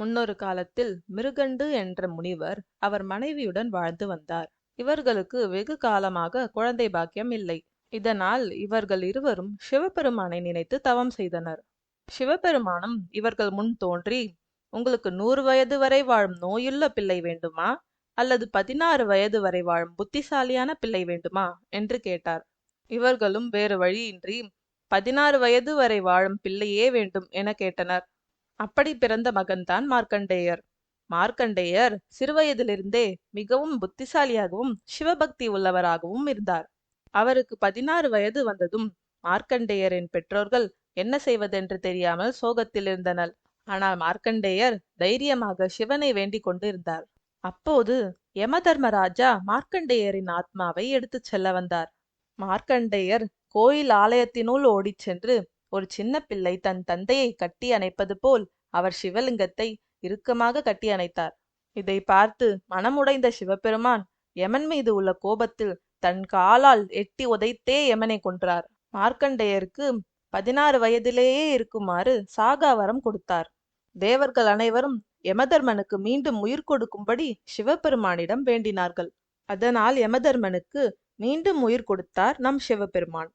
முன்னொரு காலத்தில் மிருகண்டு என்ற முனிவர் அவர் மனைவியுடன் வாழ்ந்து வந்தார். இவர்களுக்கு வெகு காலமாக குழந்தை பாக்கியம் இல்லை. இதனால் இவர்கள் இருவரும் சிவபெருமானை நினைத்து தவம் செய்தனர். சிவபெருமானும் இவர்கள் முன் தோன்றி உங்களுக்கு நூறு வயது வரை வாழும் நோயுள்ள பிள்ளை வேண்டுமா? அல்லது பதினாறு வயது வரை வாழும் புத்திசாலியான பிள்ளை வேண்டுமா? என்று கேட்டார். இவர்களும் வேறு வழியின்றி பதினாறு வயது வரை வாழும் பிள்ளையே வேண்டும் என கேட்டனர். அப்படி பிறந்த மகன்தான் மார்க்கண்டேயர். மார்க்கண்டேயர் சிறுவயதிலிருந்தே மிகவும் புத்திசாலியாகவும் சிவபக்தி உள்ளவராகவும் இருந்தார். அவருக்கு பதினாறு வயது வந்ததும் மார்க்கண்டேயரின் பெற்றோர்கள் என்ன செய்வதென்று தெரியாமல் சோகத்தில் இருந்தனர். ஆனால் மார்க்கண்டேயர் தைரியமாக சிவனை வேண்டிக் கொண்டு இருந்தார் அப்போது யமதர்மராஜா மார்க்கண்டேயரின் ஆத்மாவை எடுத்துச் செல்ல வந்தார். மார்க்கண்டேயர் கோயில் ஆலயத்தினுள் ஓடிச் சென்று ஒரு சின்ன பிள்ளை தன் தந்தையை கட்டி அணைப்பது போல் அவர் சிவலிங்கத்தை இறுக்கமாக கட்டி அணைத்தார் இதை பார்த்து மனமுடைந்த சிவபெருமான் யமன் மீது உள்ள கோபத்தில் தன் காலால் எட்டி உதைத்தே யமனை கொன்றார். மார்க்கண்டேயருக்கு பதினாறு வயதிலேயே இருக்குமாறு சாகாவரம் கொடுத்தார். தேவர்கள் அனைவரும் யமதர்மனுக்கு மீண்டும் உயிர் கொடுக்கும்படி சிவபெருமானிடம் வேண்டினார்கள். அதனால் யமதர்மனுக்கு மீண்டும் உயிர் கொடுத்தார் நம் சிவபெருமான்.